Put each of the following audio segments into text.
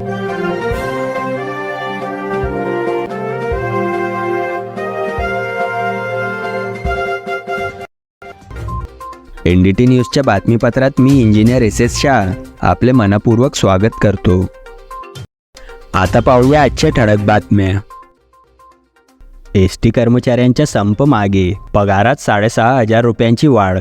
NDT न्यूजच्या बातमीपत्रात मी इंजिनियर एस एस शाह. आपले मनपूर्वक स्वागत करतो. आता पाहूया आजच्या ठळक बातम्या. एस टी कर्मचाऱ्यांच्या संप मागे पगारात साडेसहा हजार रुपयांची वाढ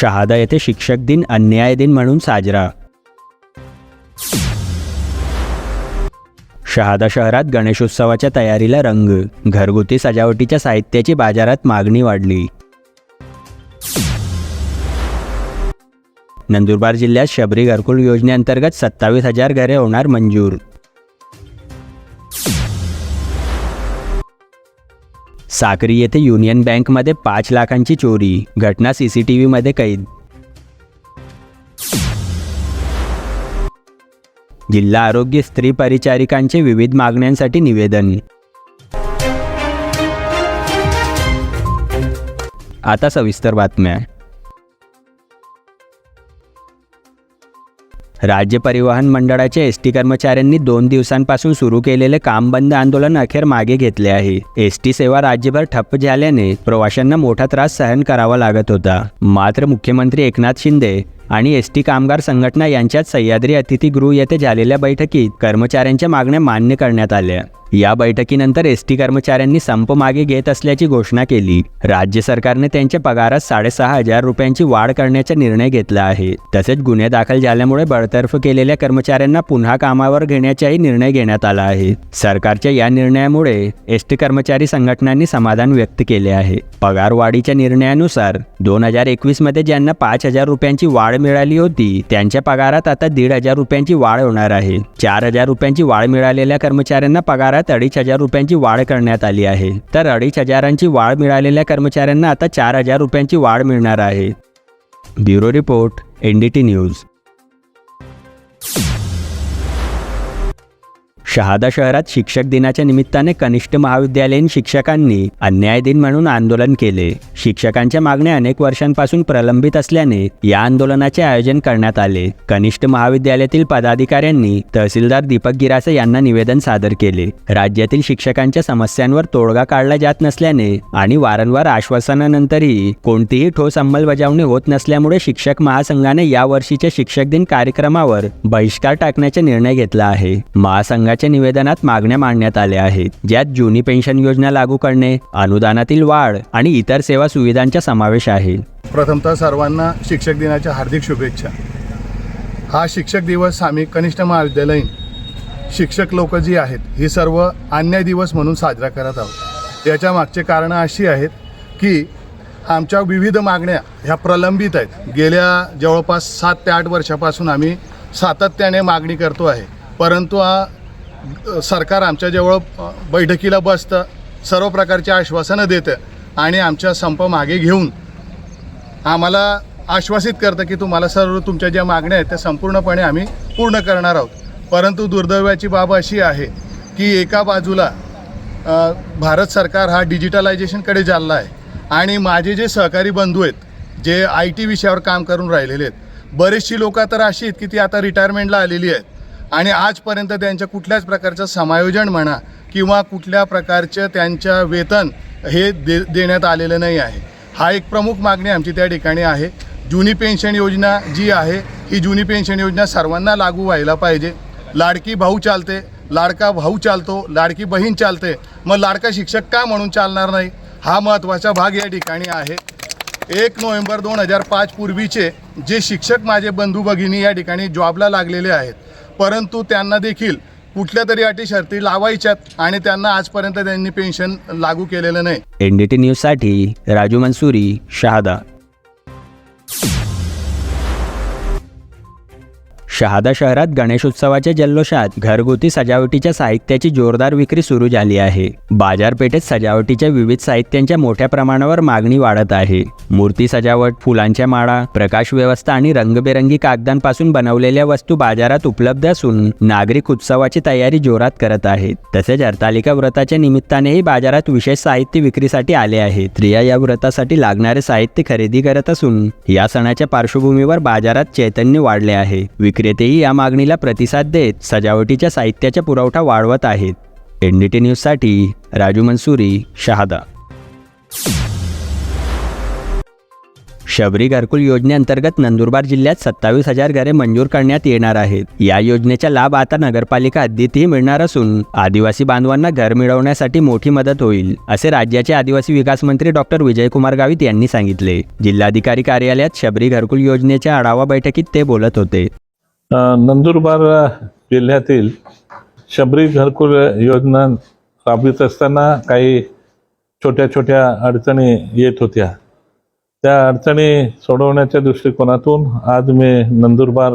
शहादा येथे शिक्षक दिन अन्याय दिन म्हणून साजरा. शहादा शहरात गणेशोत्सवाच्या तयारीला रंग घरगुती सजावटीच्या साहित्याची बाजारात मागणी वाढली. नंदुरबार जिल्ह्यात शबरी घरकुल योजनेअंतर्गत सत्तावीस हजार घरे होणार मंजूर. साक्री येथे युनियन बँकमध्ये पाच लाखांची चोरी. घटना सीसीटीव्हीमध्ये कैद. जिल्हा आरोग्य स्त्री परिचारिकांचे विविध मागण्यांसाठी निवेदन. आता सविस्तर बातम्या. राज्य परिवहन मंडळाच्या एस टी कर्मचाऱ्यांनी दोन दिवसांपासून सुरू केलेले काम बंद आंदोलन अखेर मागे घेतले आहे. एस टी सेवा राज्यभर ठप्प झाल्याने प्रवाशांना मोठा त्रास सहन करावा लागत होता. मात्र मुख्यमंत्री एकनाथ शिंदे आणि एस टी कामगार संघटना यांच्यात सह्याद्री अतिथीगृह येथे झालेल्या बैठकीत कर्मचाऱ्यांच्या मागण्या मान्य करण्यात आल्या. या बैठकीनंतर एस टी कर्मचाऱ्यांनी संप मागे घेत असल्याची घोषणा केली. राज्य सरकारने त्यांच्या पगारात साडेसहा हजार रुपयांची वाढ करण्याचा निर्णय घेतला आहे. तसेच गुन्हे दाखल झाल्यामुळे बडतर्फ केलेल्या कर्मचाऱ्यांना पुन्हा कामावर घेण्याचाही निर्णय घेण्यात आला आहे. सरकारच्या या निर्णयामुळे एस टी कर्मचारी संघटनांनी समाधान व्यक्त केले आहे. पगारवाढीच्या निर्णयानुसार दोन हजार एकवीसमध्ये ज्यांना पाच हजार रुपयांची वाढ मिळाली होती. त्यांच्या पगारात आता दीड हजार रुपयांची वाढ होणार आहे. चार हजार रुपयांची वाढ मिळालेल्या कर्मचाऱ्यांना पगारात अडीच हजार रुपयांची वाढ करण्यात आली आहे. तर अडीच हजारांची वाढ मिळालेल्या कर्मचाऱ्यांना आता चार हजार रुपयांची वाढ मिळणार आहे. Bureau report N D T news. Shahada शहरात शिक्षक दिनाच्या निमित्ताने कनिष्ठ महाविद्यालयीन शिक्षकांनी अन्याय दिन म्हणून आंदोलन केले. शिक्षकांच्या मागण्या अनेक वर्षांपासून प्रलंबित असल्याने या आंदोलनाचे आयोजन करण्यात आले. कनिष्ठ महाविद्यालयातील पदाधिकाऱ्यांनी तहसीलदार दीपक गिरासे यांना निवेदन सादर केले. राज्यातील शिक्षकांच्या समस्यांवर तोडगा काढला जात नसल्याने आणि वारंवार आश्वासनानंतरही कोणतीही ठोस अंमलबजावणी होत नसल्यामुळे शिक्षक महासंघाने यावर्षीच्या शिक्षक दिन कार्यक्रमावर बहिष्कार टाकण्याचा निर्णय घेतला आहे. महासंघाच्या निवेदनात मागण्या मांडण्यात आल्या आहेत ज्यात जुनी पेन्शन योजना लागू करणे अनुदानातील वाढ आणि इतर सेवा सुविधांचा समावेश आहे. प्रथमतः सर्वांना शिक्षक दिनाच्या हार्दिक शुभेच्छा. हा शिक्षक दिवस आम्ही कनिष्ठ महाविद्यालयीन शिक्षक लोक जी आहेत ही सर्व अन्याय दिवस म्हणून साजरा करत आहोत. याच्या मागचे कारणं अशी आहेत की आमच्या विविध मागण्या ह्या प्रलंबित आहेत. गेल्या जवळपास सात ते आठ वर्षापासून आम्ही सातत्याने मागणी करतो आहे. परंतु सरकार आमच्याजवळ बैठकीला बसतं सर्व प्रकारची आश्वासनं देतं आणि आमच्या संप मागे घेऊन आम्हाला आश्वासित करतं की तुम्हाला सर्व तुमच्या ज्या मागण्या आहेत त्या संपूर्णपणे आम्ही पूर्ण करणार आहोत. परंतु दुर्दैवाची बाब अशी आहे की एका बाजूला भारत सरकार हा डिजिटलायझेशनकडे चालला आहे आणि माझे जे सहकारी बंधू आहेत जे आय टी विषयावर काम करून राहिलेले आहेत बरेचशी लोकं तर अशी आहेत की ती आता रिटायरमेंटला आलेली आहेत. आणि आजपर्यंत त्यांच्या कुठल्याच प्रकारचं समायोजन म्हणा किंवा कुठल्या प्रकारचं त्यांच्या वेतन हे दे देण्यात आलेलं नाही आहे. हा एक प्रमुख मागणी आमची त्या ठिकाणी आहे. जुनी पेन्शन योजना जी आहे ही जुनी पेन्शन योजना सर्वांना लागू व्हायला पाहिजे. लाडकी भाऊ चालते लाडका भाऊ चालतो लाडकी बहीण चालते. मग लाडका शिक्षक का म्हणून चालणार नाही? हा महत्त्वाचा भाग या ठिकाणी आहे. एक नोव्हेंबर दोन हजार पाच पूर्वीचे जे शिक्षक माझे बंधू भगिनी या ठिकाणी जॉबला लागलेले आहेत परंतु त्यांना देखील कुठल्या तरी अटी शर्ती लावायच्यात आणि त्यांना आजपर्यंत त्यांनी पेन्शन लागू केलेलं नाही. एन डी टी न्यूजसाठी राजू मंसुरी शहादा. शहादा शहरात गणेशोत्सवाच्या जल्लोषात घरगुती सजावटीच्या साहित्याची जोरदार विक्री सुरू झाली आहे. बाजारपेठेत सजावटीच्या विविध साहित्यांच्या मोठ्या प्रमाणावर मागणी वाढत आहे. मूर्ती सजावट फुलांच्या माळा प्रकाश व्यवस्था आणि रंगबेरंगी कागदांपासून बनवलेल्या वस्तू बाजारात उपलब्ध असून नागरिक उत्सवाची तयारी जोरात करत आहेत. तसेच हरतालिका व्रताच्या निमित्तानेही बाजारात विशेष साहित्य विक्रीसाठी आले आहे स्त्रिया या व्रतासाठी लागणारे साहित्य खरेदी करत असून या सणाच्या पार्श्वभूमीवर बाजारात चैतन्य वाढले आहे. विक्री विक्रेतेही या मागणीला प्रतिसाद देत सजावटीच्या साहित्याचा पुरवठा वाढवत आहेत. एनडीटी न्यूजसाठी राजू मनसुरी शहादा. शबरी घरकुल योजनेअंतर्गत नंदुरबार जिल्ह्यात सत्तावीस हजार घरे मंजूर करण्यात येणार आहेत. या योजनेचा लाभ आता नगरपालिका हद्दीतही मिळणार असून आदिवासी बांधवांना घर मिळवण्यासाठी मोठी मदत होईल असे राज्याचे आदिवासी विकास मंत्री डॉक्टर विजयकुमार गावित यांनी सांगितले. जिल्हाधिकारी कार्यालयात शबरी घरकुल योजनेच्या आढावा बैठकीत ते बोलत होते. नंदुरबार जिल्ह्यातील शबरी घरकुल योजना राबवित असताना काही छोट्या छोट्या अडचणी येत होत्या. त्या अडचणी सोडवण्याच्या दृष्टिकोनातून आज मी नंदुरबार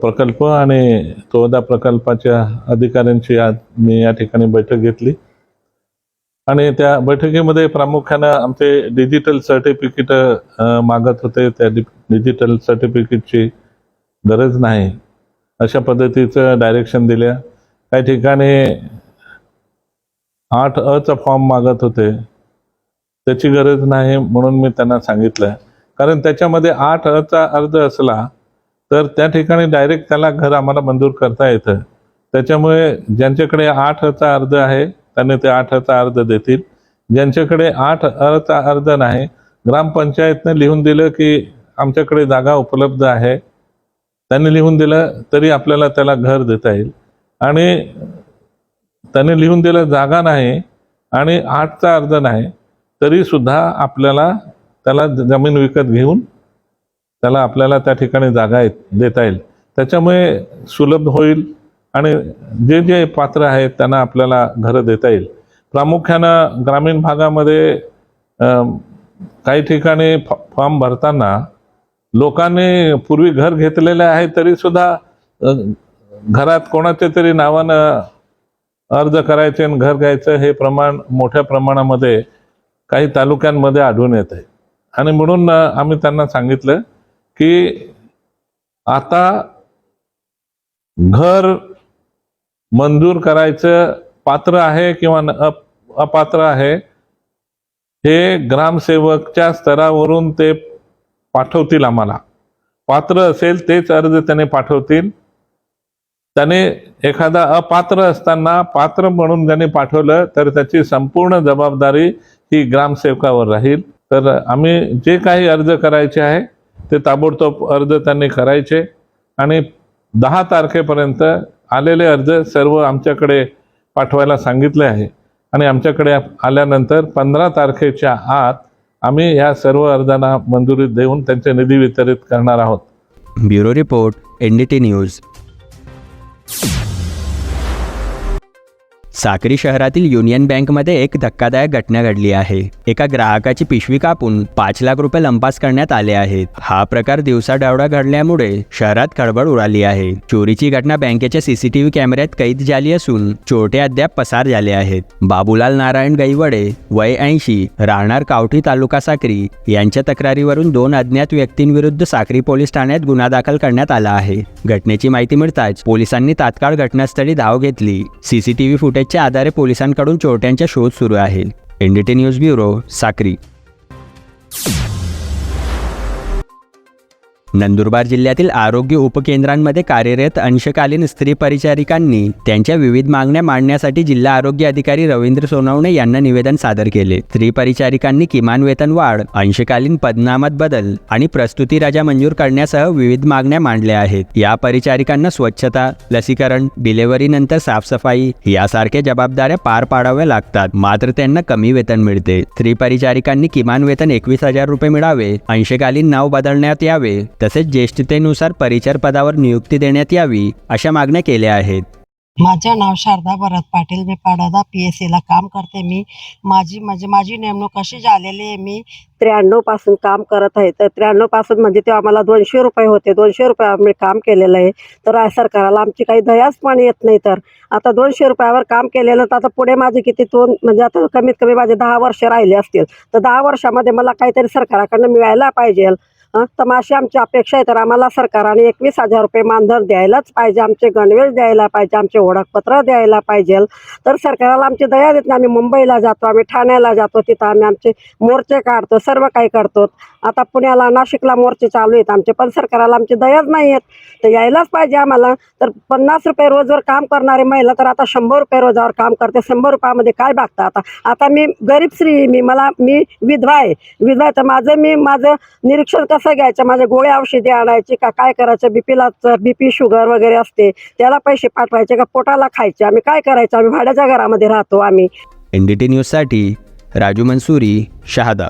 प्रकल्प आणि तोदा प्रकल्पाच्या अधिकाऱ्यांची आज मी या ठिकाणी बैठक घेतली. आणि त्या बैठकीमध्ये प्रामुख्यानं आमचे डिजिटल सर्टिफिकेट मागत होते. त्या डिजिटल सर्टिफिकेटची गरज नाही. अशा पद्धतीचं डायरेक्शन दिल्या. काही ठिकाणी आठ अचा फॉर्म मागत होते. त्याची गरज नाही म्हणून मी त्यांना सांगितलं. कारण त्याच्यामध्ये आठ अचा अर्ज असला तर त्या ठिकाणी डायरेक्ट त्याला घर आम्हाला मंजूर करता येतं. त्याच्यामुळे ज्यांच्याकडे आठ अचा अर्ज आहे त्यांनी ते आठ अचा अर्ज देतील. ज्यांच्याकडे आठ अचा अर्ज नाही ग्रामपंचायतनं लिहून दिलं की आमच्याकडे जागा उपलब्ध आहे. त्यांनी लिहून दिलं तरी आपल्याला त्याला घर देता येईल. आणि त्याने लिहून दिलं जागा नाही आणि आठचा अर्ज नाही तरी सुद्धा आपल्याला त्याला जमीन विकत घेऊन त्याला आपल्याला त्या ठिकाणी जागा देता येईल. त्याच्यामुळे सुलभ होईल आणि जे जे पात्र आहेत त्यांना आपल्याला घरं देता येईल. प्रामुख्यानं ग्रामीण भागामध्ये काही ठिकाणी फ- फॉर्म भरताना लोकांनी पूर्वी घर घेतलेले आहे तरी सुद्धा घरात कोणाच्या तरी नावानं अर्ज करायचे आणि घर घ्यायचं हे प्रमाण मोठ्या प्रमाणामध्ये काही तालुक्यांमध्ये आढळून येत आहे. आणि म्हणून आम्ही त्यांना सांगितलं की आता घर मंजूर करायचं पात्र आहे किंवा अप- अपात्र आहे हे ग्रामसेवकच्या स्तरावरून ते पाठवतील आम्हाला. पात्र असेल तेच अर्ज त्याने पाठवतील. त्याने एखादा अपात्र असताना पात्र म्हणून ज्याने पाठवलं तर त्याची संपूर्ण जबाबदारी ही ग्रामसेवकावर राहील. तर आम्ही जे काही अर्ज करायचे आहे ते ताबडतोब अर्ज त्यांनी करायचे. आणि दहा तारखेपर्यंत आलेले अर्ज सर्व आमच्याकडे पाठवायला सांगितले आहे. आणि आमच्याकडे आल्यानंतर पंधरा तारखेच्या आत आम्ही या सर्व अर्जांना मंजुरी देऊन त्यांचे निधी वितरित करणार आहोत. Bureau report N D T news. Sakri शहरातील युनियन बँकमध्ये एक धक्कादायक घटना घडली आहे. एका ग्राहकाची पिशवी कापून पाच लाख रुपये लंपास करण्यात आले आहेत. हा प्रकार दिवसाडावडा घडल्यामुळे शहरात खळबळ उडाली आहे. चोरीची घटना बँकेच्या सीसीटीव्ही कॅमेऱ्यात कैद झाली असून चोरटे अद्याप पसार झाले आहेत. बाबूलाल नारायण गैवडे वय ऐंशी राहणार कावठी तालुका साक्री यांच्या तक्रारीवरून दोन अज्ञात व्यक्तींविरुद्ध साक्री पोलीस ठाण्यात गुन्हा दाखल करण्यात आला आहे. घटनेची माहिती मिळताच पोलिसांनी तात्काळ घटनास्थळी धाव घेतली. सीसीटीव्ही फुटेजच्या आधारे पोलिसांकडून चोरट्यांचा शोध सुरू आहे NDT news bureau Sakri. Nandurbar जिल्ह्यातील आरोग्य उपकेंद्रांमध्ये कार्यरत अंशकालीन स्त्री परिचारिकांनी त्यांच्या विविध मागण्या मांडण्यासाठी जिल्हा आरोग्य अधिकारी रवींद्र सोनवणे यांना निवेदन सादर केले. स्त्री परिचारिकांनी किमान वेतन वाढ अंशकालीन पदनामात बदल आणि प्रस्तुती रजा मंजूर करण्यासह विविध मागण्या मांडल्या आहेत. या परिचारिकांना स्वच्छता लसीकरण डिलेव्हरी नंतर साफसफाई यासारख्या जबाबदाऱ्या पार पाडाव्या लागतात. मात्र त्यांना कमी वेतन मिळते. स्त्री परिचारिकांनी किमान वेतन एकवीस हजार रुपये मिळावे अंशकालीन नाव बदलण्यात यावे तसेच ज्येष्ठतेनुसार परिचर पदावर नियुक्ती देण्यात यावी अशा मागण्या केल्या आहेत. माझं नाव शारदा भरत पाटील मी पाडादा पी एस सीला काम करते मी. माझी म्हणजे माझी नेमणूक अशी झालेली आहे मी त्र्याण्णवपासून काम करत आहे. तर त्र्याण्णवपासून म्हणजे तेव्हा आम्हाला दोनशे रुपये होते. दोनशे रुपये मी काम केलेलं आहे. तर सरकारला आमची काही दयाच पण येत नाही. तर आता दोनशे रुपयावर काम केलेलं तर आता पुढे माझे किती दोन म्हणजे आता कमीत कमी माझे दहा वर्ष राहिले असतील. तर दहा वर्षामध्ये मला काहीतरी सरकाराकडनं मिळायला पाहिजे. तर मग अशी आमची अपेक्षा आहे तर आम्हाला सरकारने एकवीस हजार रुपये मानधन द्यायलाच पाहिजे. आमचे गणवेश द्यायला पाहिजे आमचे ओळखपत्र द्यायला पाहिजे. तर सरकारला आमची दया देत नाही. आम्ही मुंबईला जातो आम्ही ठाण्याला जातो तिथं आम्ही आमचे मोर्चे काढतो सर्व काही करतो. आता पुण्याला नाशिकला मोर्चे चालू आहेत आमचे पण सरकारला आमची दयाच नाही आहेत तर यायलाच पाहिजे आम्हाला. तर पन्नास रुपये रोजवर काम करणारे महिला तर आता शंभर रुपये रोजावर काम करते. शंभर रुपयामध्ये काय भागतं आता? आता मी गरीब स्त्री मी मला मी विधवा आहे. विधवा आहे तर माझं मी माझं निरीक्षण कसं घ्यायचं माझ्या गोळ्या औषधी आणायची का काय करायचं? बीपीला बीपी शुगर वगैरे असते त्याला पैसे पाठवायचे का पोटाला खायचे? आम्ही काय करायचं? आम्ही भाड्याच्या घरामध्ये राहतो आम्ही. एनडीटी डी न्यूजसाठी राजू मंसुरी शहादा.